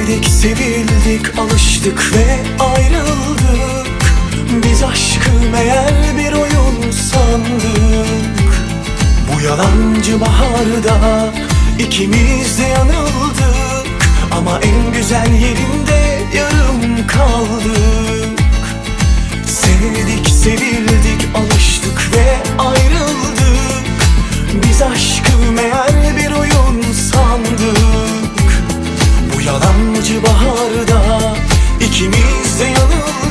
Sevdik sevildik alıştık ve ayrıldık. Biz aşkı meğer bir oyun sandık Bu yalancı baharda ikimiz de yanıldık. Ama en güzel yerinde yarım kaldık. Sevdik sevildik alıştık ve ayrıldık. Biz aşkı meğer acı baharda ikimiz de yanıldık.